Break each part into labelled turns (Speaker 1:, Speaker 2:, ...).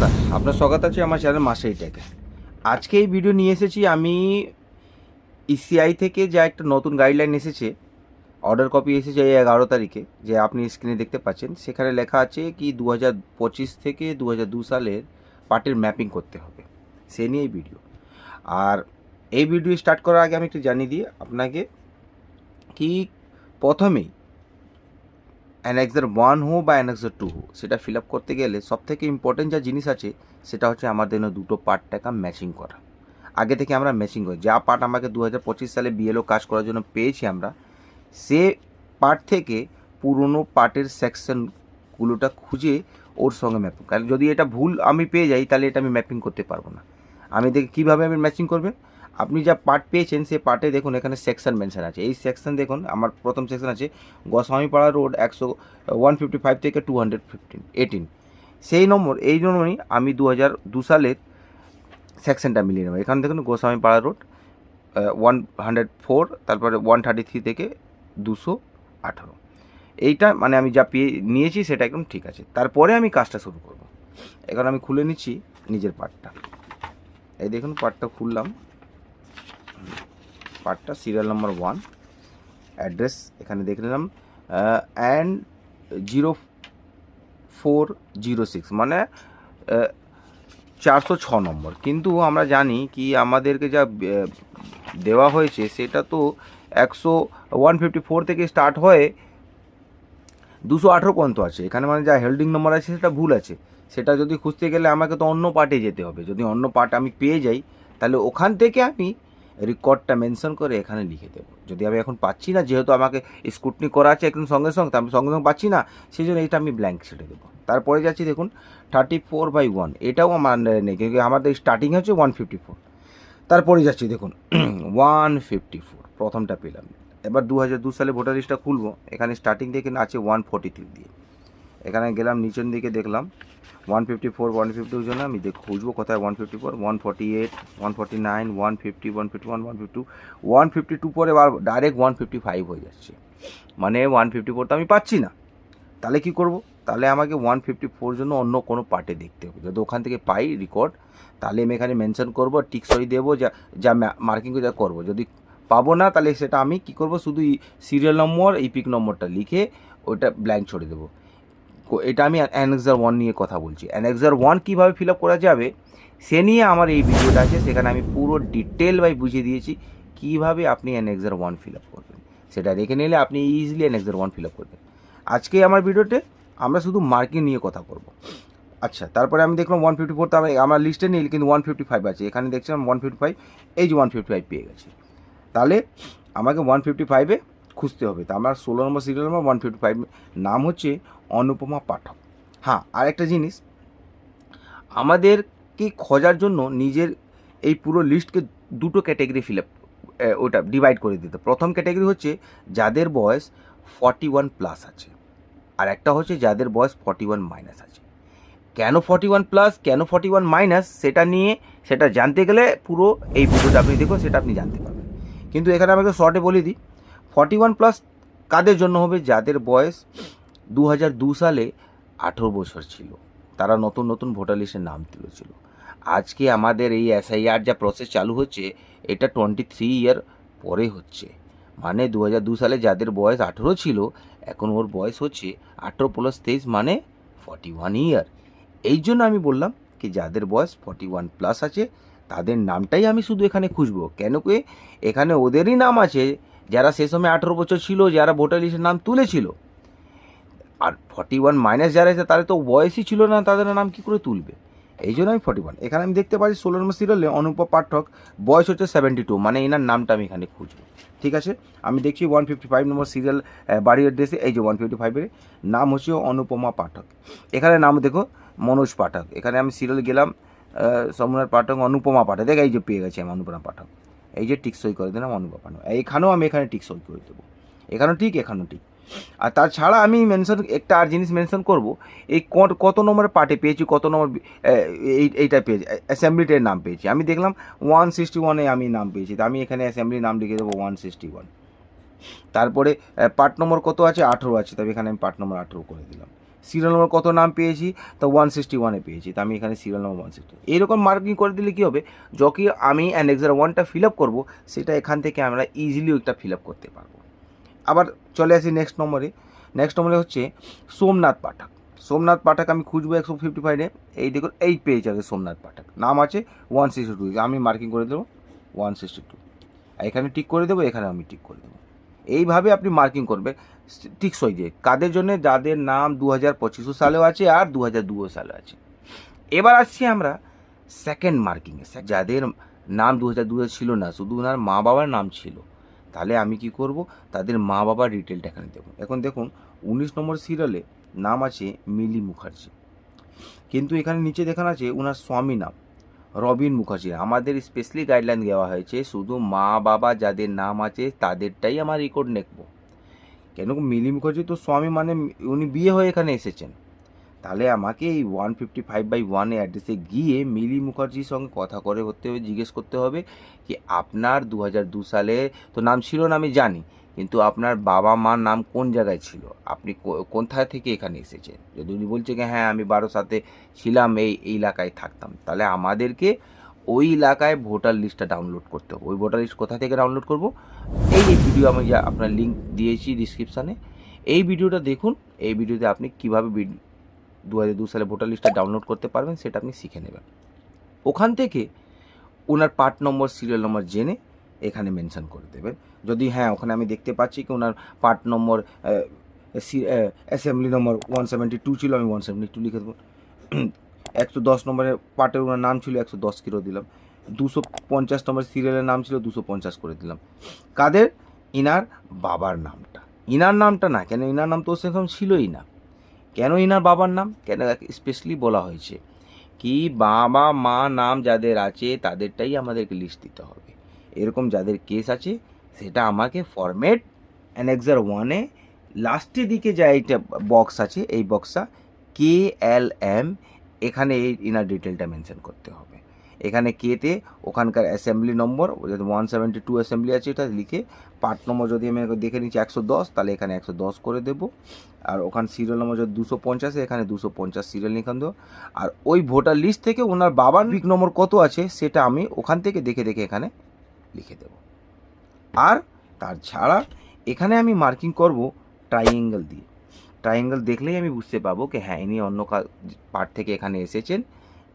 Speaker 1: নমস্কার, আপনার স্বাগত আছে আমার চ্যানেল মাসাই টেকে আজকে এই ভিডিও নিয়ে এসেছি, আমি ইসিআই থেকে যা একটা নতুন গাইডলাইন এসেছে অর্ডার কপি এসেছে এই এগারো তারিখে, যে আপনি স্ক্রিনে দেখতে পাচ্ছেন, সেখানে লেখা আছে কি দু থেকে দু সালের পার্টির ম্যাপিং করতে হবে। সে নিয়ে এই ভিডিও আর এই ভিডিও স্টার্ট করার আগে আমি একটু জানিয়ে দিই আপনাকে, কি প্রথমেই অ্যানেক্সার ওয়ান হো বা অ্যানেক্সার টু হো সেটা ফিল আপ করতে গেলে সব থেকে ইম্পর্টেন্ট যা জিনিস আছে, সেটা হচ্ছে আমাদের দুটো পার্ট টাকা ম্যাচিং করা। আগে থেকে আমরা ম্যাচিং করি। যা পার্ট আমাকে দু হাজার পঁচিশ সালে বিএলও কাজ করার জন্য পেয়েছি আমরা, সে পার্ট থেকে পুরনো পার্টের সেকশনগুলোটা খুঁজে ওর সঙ্গে ম্যাপিং কারণ যদি এটা ভুল আমি পেয়ে যাই, তাহলে এটা আমি ম্যাপিং করতে পারব না। আমি দেখি কীভাবে আমি ম্যাচিং করবে? আপনি যা পার্ট পেয়েছেন, সেই পার্টে দেখুন এখানে সেকশন মেনশন আছে। এই সেকশন দেখুন, আমার প্রথম সেকশন আছে, গোস্বামীপাড়া রোড একশো ওয়ান ফিফটি ফাইভ থেকে টু হান্ড্রেড ফিফটিন সেই নম্বর, এই জন্যই আমি দু হাজার দু সালের সেকশনটা মিলিয়ে নেব। এখানে দেখুন Goswamipara road one hundred four তারপরে ওয়ান থার্টি থ্রি থেকে দুশো আঠারো। এইটা মানে আমি যা পেয়ে, নিয়েছি সেটা একদম ঠিক আছে। তারপরে আমি কাজটা শুরু করব। এখন আমি খুলে নিচ্ছি নিজের পার্টটা এই দেখুন পার্টটা খুললাম। পার্টটা সিরিয়াল নাম্বার ওয়ান অ্যাড্রেস এখানে দেখে নিলাম and zero four zero six মানে চারশো ছ নম্বর। কিন্তু আমরা জানি কি আমাদেরকে যা দেওয়া হয়েছে সেটা তো একশো ওয়ান ফিফটি ফোর থেকে স্টার্ট হয়ে দুশো আঠেরো পর্যন্ত আছে। এখানে মানে যা হেল্ডিং নম্বর আছে সেটা ভুল আছে। সেটা যদি খুঁজতে গেলে আমাকে তো অন্য পার্টে যেতে হবে। যদি অন্য পার্ট আমি পেয়ে যাই, তাহলে ওখান থেকে আমি রেকর্ডটা মেনশন করে এখানে লিখে দেবো। যদি আমি এখন পাচ্ছি না, যেহেতু আমাকে স্কুটনি করা আছে একদম সঙ্গে সঙ্গে আমি সঙ্গে সঙ্গে পাচ্ছি না সেই জন্য এটা আমি ব্ল্যাঙ্ক ছেড়ে দেবো। তারপরে যাচ্ছি দেখুন থার্টি ফোর বাই ওয়ান এটাও আমার আন্ডারে নেই কিন্তু আমাদের স্টার্টিং হচ্ছে ওয়ান ফিফটি ফোর তারপরে যাচ্ছি দেখুন ওয়ান ফিফটি ফোর প্রথমটা পেলাম। এবার দু হাজার দু সালে ভোটার লিস্টটা খুলবো, এখানে স্টার্টিং থেকে আছে ওয়ান ফোর্টি থ্রি দিয়ে। এখানে গেলাম, নিচের দিকে দেখলাম ওয়ান ফিফটি ফোর ওয়ান ফিফটির জন্য আমি দেখ খুঁজবো কোথায় one fifty four one forty eight one forty nine one fifty one fifty one one fifty two one fifty two পরে আবার ডাইরেক্ট ওয়ান ফিফটি ফাইভ হয়ে যাচ্ছে। মানে ওয়ান ফিফটি ফোর তো আমি পাচ্ছি না। তাহলে কি করব? তাহলে আমাকে ওয়ান ফিফটি ফোর জন্য অন্য কোনো পার্টে দেখতে হবে। যদি ওখান থেকে পাই রেকর্ড তাহলে আমি এখানে মেনশন করব টিকসই দেবো, যা যা মার্কিং যা করব। যদি পাবো না, তাহলে সেটা আমি কি করব? শুধু সিরিয়াল নম্বর ইপিক নম্বরটা লিখে ওটা ব্ল্যাঙ্ক ছড়ে দেবো। এটা আমি অ্যানেক্সার ওয়ান নিয়ে কথা বলছি। অ্যানেক্সার ওয়ান কীভাবে ফিল আপ করা যাবে, সে নিয়ে আমার এই ভিডিওটা আছে, সেখানে আমি পুরো ডিটেল বাই বুঝিয়ে দিয়েছি, কীভাবে আপনি অ্যানেক্সার ওয়ান ফিল আপ করবেন। সেটা দেখে নিলে আপনি easily annexure one fill up করবেন। আজকে আমার ভিডিওতে আমরা শুধু মার্কিং নিয়ে কথা করব। আচ্ছা তারপরে আমি দেখলাম ওয়ান ফিফটি ফোর তো আমি আমার লিস্টে নেই, কিন্তু ওয়ান ফিফটি ফাইভ আছে। এখানে দেখছিলাম ওয়ান ফিফটি ফাইভ এই যে ওয়ান ফিফটি ফাইভ পেয়ে গেছি। তাহলে আমাকে ওয়ান ফিফটি ফাইভে খুঁজতে হবে। তা আমার ষোলো number serial number one fifty five নাম হচ্ছে অনুপমা পাঠক। হ্যাঁ আর একটা জিনিস, আমাদেরকে খোঁজার জন্য নিজের এই পুরো লিস্টকে দুটো ক্যাটাগরি ফিল আপ ওটা ডিভাইড করে দিতে। প্রথম ক্যাটাগরি হচ্ছে যাদের বয়স ফর্টি ওয়ান প্লাস আছে, আর একটা হচ্ছে যাদের বয়স ফর্টি ওয়ান মাইনাস আছে। কেন ফর্টি ওয়ান প্লাস কেন ফর্টি ওয়ান মাইনাস সেটা নিয়ে, সেটা জানতে গেলে পুরো এই ভিডিওটা আপনি দেখুন, সেটা আপনি জানতে পারবেন। কিন্তু এখানে আমাকে শর্টে বলে দিই ফর্টি ওয়ান প্লাস কাদের জন্য হবে? যাদের বয়স দু হাজার দু সালে আঠেরো বছর ছিল। তারা নতুন নতুন ভোটার লিস্টের নাম তুলেছিল। আজকে আমাদের এই এসআইআর যা প্রসেস চালু হচ্ছে, এটা টোয়েন্টি থ্রি ইয়ার পরে হচ্ছে। মানে দু হাজার দু সালে যাদের বয়স আঠেরো ছিল, এখন ওর বয়স হচ্ছে আঠেরো প্লাস তেইশ মানে ফর্টি ওয়ান ইয়ার এই জন্য আমি বললাম কি, যাদের বয়স ফর্টি ওয়ান প্লাস আছে, তাদের নামটাই আমি শুধু এখানে খুঁজবো। কেন কি? এখানে ওদেরই নাম আছে যারা সে সময় আঠেরো বছর ছিল, যারা ভোটার লিস্টের নাম তুলেছিল। আর ফর্টি ওয়ান মাইনাস যারা আছে, তাদের তো বয়সই ছিল না, তাদের নাম কী করে তুলবে? এই জন্য আমি ফর্টি ওয়ান এখানে আমি দেখতে পাচ্ছি ষোলো নম্বর সিরিয়ালে অনুপা পাঠক, বয়স হচ্ছে সেভেন্টি টু মানে এনার নামটা আমি এখানে খুঁজবো। ঠিক আছে? আমি দেখছি one fifty five number serial বাড়ির অ্যাড্রেসে এই যে ওয়ান ফিফটি ফাইভের নাম হচ্ছে অনুপমা পাঠক। এখানে নাম দেখো, মনোজ পাঠক। এখানে আমি সিরিয়াল গেলাম সমনাথ পাঠক, অনুপমা পাঠক। দেখ, এই যে পেয়ে গেছি, আমি অনুপমা পাঠক। এই যে টিকসই করে দিলাম অনুপমা পাঠক এইখানেও আমি এখানে টিকসই করে দেবো। এখানেও ঠিক এখানেও ঠিক। আর তাছাড়া আমি মেনশন একটা আর জিনিস মেনশন করব, এই কত নম্বরের পার্টে পেয়েছি, কত নম্বর এই, এইটা পেয়েছি অ্যাসেম্বলিটার নাম পেয়েছি। আমি দেখলাম ওয়ান সিক্সটি ওয়ানে আমি নাম পেয়েছি, তো আমি এখানে অ্যাসেম্বলি নাম লিখে দেবো ওয়ান সিক্সটি ওয়ান তারপরে পার্ট নম্বর কত আছে? আঠেরো আছে তবে এখানে আমি পার্ট নম্বর আঠেরো করে দিলাম। সিরিয়াল নম্বর কত নাম পেয়েছি? তো ওয়ান সিক্সটি ওয়ানে পেয়েছি। তো আমি এখানে সিরিয়াল নম্বর ওয়ান সিক্সটি এইরকম মার্কিং করে দিলে কী হবে? যখন আমি অ্যানেক্সার ওয়ানটা ফিল আপ করব, সেটা এখান থেকে আমরা ইজিলি ওইটা ফিল আপ করতে পারব। আবার চলে আসি নেক্সট নম্বরে নেক্সট নম্বরে হচ্ছে সোমনাথ পাঠক। সোমনাথ পাঠক আমি খুঁজবো একশো ফিফটি ফাইভে এই দেখুন, এই পেজ আছে সোমনাথ পাঠক। নাম আছে ওয়ান সিক্সটি টু আমি মার্কিং করে দেবো ওয়ান সিক্সটি টু এখানে টিক করে দেবো, এখানে আমি টিক করে দেবো। এইভাবে আপনি মার্কিং করবেন। টিকসই যে, কাদের জন্য? যাদের নাম দু হাজার সালেও আছে আর দু হাজার দুও সালে আছে। এবার আসছি আমরা সেকেন্ড মার্কিংয়ে যাদের নাম দু হাজার দুয়ে ছিল না, শুধু ওনার মা বাবার নাম ছিল। তাহলে আমি কি করব? তাদের মা বাবার ডিটেলটা এখানে দেবো। এখন দেখুন, উনিশ নম্বর সিরিয়ালে নাম আছে মিলি মুখার্জি। কিন্তু এখানে নিচে দেখানো আছে ওনার স্বামী নাম, রবিন মুখার্জি। আমাদের স্পেশালি গাইডলাইন দেওয়া হয়েছে, শুধু মা বাবা যাদের নাম আছে, তাদেরটাই আমার রেকর্ড নেব। কেন মিলি মুখার্জি তো স্বামী মানে উনি বিয়ে হয়ে এখানে এসেছেন। তাহলে আমাকে এই ওয়ান ফিফটি ফাইভ বাই ওয়ানে অ্যাড্রেসে গিয়ে মিলি মুখার্জির সঙ্গে কথা করে হতে হবে, জিজ্ঞেস করতে হবে কি আপনার দু হাজার দু সালে তো নাম ছিল না আমি জানি, কিন্তু আপনার বাবা মার নাম কোন জায়গায় ছিল? আপনি কোথায় থেকে এখানে এসেছেন? যদি উনি বলছে কি হ্যাঁ আমি বারো সাথে ছিলাম এই এলাকায় থাকতাম, তাহলে আমাদেরকে ওই এলাকায় ভোটার লিস্টটা ডাউনলোড করতে হবে। ওই ভোটার লিস্ট কোথা থেকে ডাউনলোড করব? এই এই ভিডিও আমি যা আপনার লিঙ্ক দিয়েছি ডিসক্রিপশানে এই ভিডিওটা দেখুন। এই ভিডিওতে আপনি কীভাবে দু হাজার দু সালে ভোটার লিস্টটা ডাউনলোড করতে পারবেন সেটা আপনি শিখে নেবেন। ওখান থেকে ওনার পার্ট নম্বর সিরিয়াল নম্বর জেনে এখানে মেনশন করে দেবেন। যদি হ্যাঁ ওখানে আমি দেখতে পাচ্ছি কি ওনার part number assembly number one seventy two ছিল, আমি ওয়ান সেভেন্টি টু লিখে দেবো। একশো দশ নম্বরের পার্টের ওনার নাম ছিল একশো দশ কিলো দিলাম। দুশো পঞ্চাশ নম্বর সিরিয়ালের নাম ছিল দুশো পঞ্চাশ করে দিলাম। কাদের? ইনার বাবার নামটা। ইনার নামটা না, কেন ইনার নাম তো সেরকম ছিলই না। কেন ইনার বাবার নাম? কেন স্পেশালি বলা হয়েছে? কি বাবা, মা নাম যাদের আছে তাদেরটাই আমাদেরকে লিস্ট দিতে হবে। এরকম যাদের কেস আছে, সেটা আমাকে ফরম্যাট অ্যানেক্সার ওয়ানে লাস্টের দিকে যা এইটা বক্স আছে, এই বক্সটা কে এল এম এখানে এই ইনার ডিটেলটা মেনশন করতে হবে। এখানে কেতে ওখানকার assembly number one seventy two assembly আছে এটা লিখে পার্ট নম্বর যদি আমি দেখে নিচ্ছি একশো দশ, তাহলে এখানে একশো দশ করে দেবো। আর ওখান সিরিয়াল নম্বর যদি দুশো পঞ্চাশে, এখানে দুশো পঞ্চাশ সিরিয়াল লিখান দেবো। আর ওই ভোটার লিস্ট থেকে ওনার বাবার পিক নম্বর কত আছে, সেটা আমি ওখান থেকে দেখে দেখে এখানে লিখে দেব। আর তার ছাড়া এখানে আমি মার্কিং করব ট্রাইঙ্গেল দিয়ে। ট্রাইঙ্গেল দেখলেই আমি বুঝতে পারব কি হ্যাঁ ইনি অন্য পার্ট থেকে এখানে এসেছেন।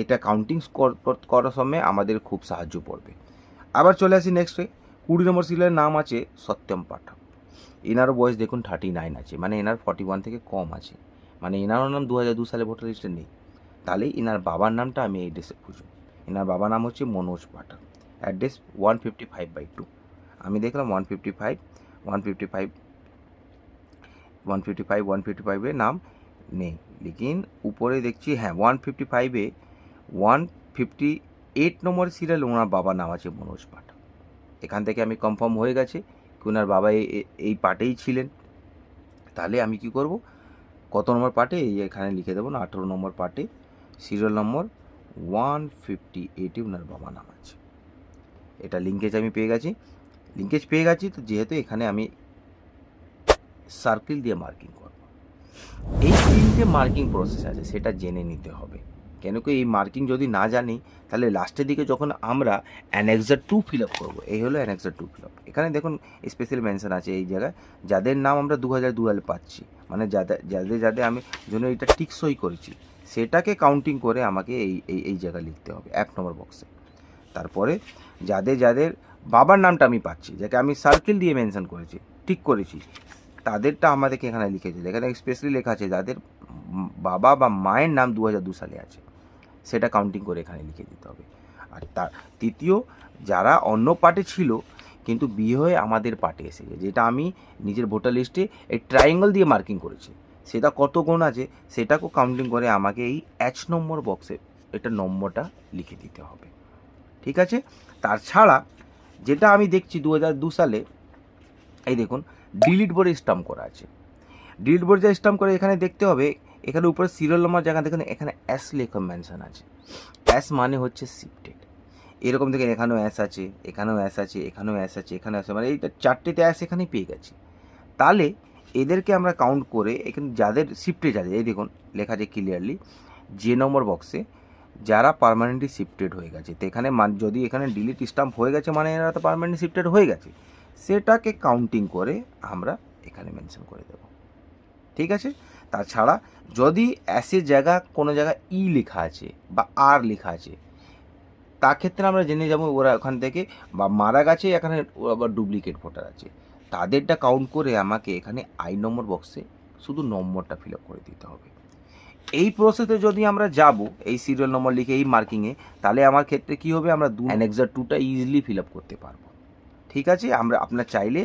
Speaker 1: এটা কাউন্টিং করার সময় আমাদের খুব সাহায্য পড়বে আবার চলে আসি নেক্সট নেক্সটে কুড়ি নম্বর সিরিয়ালের নাম আছে সত্যম পাঠক। এনারও বয়স দেখুন থার্টি নাইন আছে। মানে এনার ফর্টি ওয়ান থেকে কম আছে। মানে এনারও নাম দু হাজার দু সালে ভোটার লিস্টে নেই। তাহলে এনার বাবার নামটা আমি এই ড্রেসে খুঁজব। এনার বাবার নাম হচ্ছে Manoj Pathak. Address one fifty five by two আমি দেখলাম one fifty five one fifty five one fifty five one fifty ফাইভে নাম নেই। লেকিন উপরে দেখছি হ্যাঁ ওয়ান ফিফটি ফাইভে one fifty eight number serial ওনার বাবার নাম আছে মনোজ পাঠক এখান থেকে আমি কনফার্ম হয়ে গেছে কি ওনার বাবা এই পার্টেই ছিলেন। তাহলে আমি কি করব? কত নম্বর পার্টে এই এখানে লিখে দেবো না, আঠেরো নম্বর পার্টে সিরিয়াল নম্বর ওয়ান ফিফটি এইটে ওনার বাবা নাম আছে। এটা লিঙ্কেজ আমি পেয়ে গেছি। লিঙ্কেজ পেয়ে গেছি, তো যেহেতু এখানে আমি সার্কেল দিয়ে মার্কিং করব। এই তিনটে মার্কিং প্রসেস আছে, সেটা জেনে নিতে হবে। কেন কি এই মার্কিং যদি না জানি, তাহলে লাস্টের দিকে যখন আমরা অ্যানেক্সার টু ফিল আপ করব, এই হলো অ্যানেক্সার টু ফিল আপ এখানে দেখুন স্পেশাল মেনশন আছে এই জায়গায়, যাদের নাম আমরা দু হাজার দু সালে পাচ্ছি। মানে যাদের যাদের যাদের আমি জন্য এটা টিকসই করেছি, সেটাকে কাউন্টিং করে আমাকে এই এই এই জায়গায় লিখতে হবে, এক নম্বর বক্সে তারপরে যাদের যাদের বাবার নামটা আমি পাচ্ছি, যাকে আমি সার্কেল দিয়ে মেনশন করেছি, ঠিক করেছি তাদেরটা আমাদেরকে এখানে লিখেছে। এখানে স্পেশালি লেখা আছে, যাদের বাবা বা মায়ের নাম দু হাজার দু সালে আছে, সেটা কাউন্টিং করে এখানে লিখে দিতে হবে। আর তার তৃতীয়, যারা অন্য পার্টে ছিল, কিন্তু বিয়ে হয়ে আমাদের পার্টে এসে এসেছে যেটা আমি নিজের ভোটার লিস্টে এই ট্রায়াঙ্গেল দিয়ে মার্কিং করেছি। সেটা কত গুণ আছে সেটাকেও কাউন্টিং করে আমাকে এই এচ নম্বর বক্সে এটা নম্বরটা লিখে দিতে হবে। ঠিক আছে? তার ছাড়া, যেটা আমি দেখছি দু সালে, এই দেখুন ডিলিট বোর্ডে স্টাম্প করা আছে। ডিলিট বোর্ড যা স্টাম্প করে, এখানে দেখতে হবে, এখানে উপরে সিরিয়াল নম্বর জায়গা, দেখুন, এখানে অ্যাস লেখা মেনশন আছে। অ্যাস মানে হচ্ছে শিফটেড এরকম দেখেন, এখানেও অ্যাস আছে, এখানেও অ্যাস আছে, এখানেও অ্যাস আছে, এখানেও আছে মানে এইটা চারটেতে অ্যাস এখানেই পেয়ে গেছি। তাহলে এদেরকে আমরা কাউন্ট করে, এখানে যাদের শিফটেড আছে এই দেখুন, লেখা আছে ক্লিয়ারলি যে নম্বর বক্সে যারা পারমানেন্টলি শিফটেড হয়ে গেছে। তো এখানে যদি এখানে ডিলিট স্টাম্প হয়ে গেছে মানে এরা তো পারমানেন্টলি শিফটেড হয়ে গেছে। সেটাকে কাউন্টিং করে আমরা এখানে মেনশন করে দেব। ঠিক আছে? তাছাড়া যদি অ্যাসের জায়গা কোনো জায়গায় ই লেখা আছে বা আর লেখা আছে, তা ক্ষেত্রে আমরা জেনে যাব ওরা ওখান থেকে বা মারা গেছে, এখানে আবার ডুপ্লিকেট ভোটার আছে। তাদেরটা কাউন্ট করে আমাকে এখানে আই নম্বর বক্সে শুধু নম্বরটা ফিল করে দিতে হবে। এই প্রসেসে যদি আমরা যাব, এই সিরিয়াল নম্বর লিখে, এই মার্কিংয়ে তাহলে আমার ক্ষেত্রে কি হবে? আমরা দু অ্যানেক্সার টুটা ইজিলি ফিল করতে পারব। ঠিক আছে? আমরা, আপনার চাইলে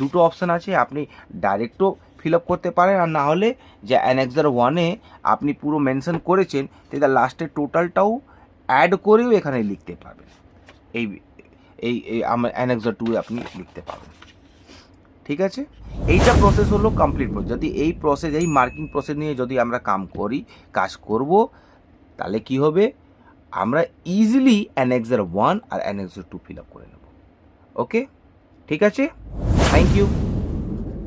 Speaker 1: দুটো অপশান আছে, আপনি ডাইরেক্টও ফিল আপ করতে পারেন, আর না হলে যে অ্যানেক্সার ওয়ানে আপনি পুরো মেনশন করেছেন সেটা লাস্টের টোটালটাও অ্যাড করেও এখানে লিখতে পারবেন। এই এই আমার অ্যানেক্সার টু আপনি লিখতে পারবেন। ঠিক আছে? এইটা প্রসেস হলো কমপ্লিট প্রসেস যদি এই প্রসেস এই মার্কিং প্রসেস নিয়ে যদি আমরা কাম করি, কাজ করব, তাহলে কি হবে? আমরা ইজিলি অ্যানেক্সার ওয়ান আর অ্যানেক্সার টু ফিল আপ করে নেব। ওকে? ঠিক আছে? Thank you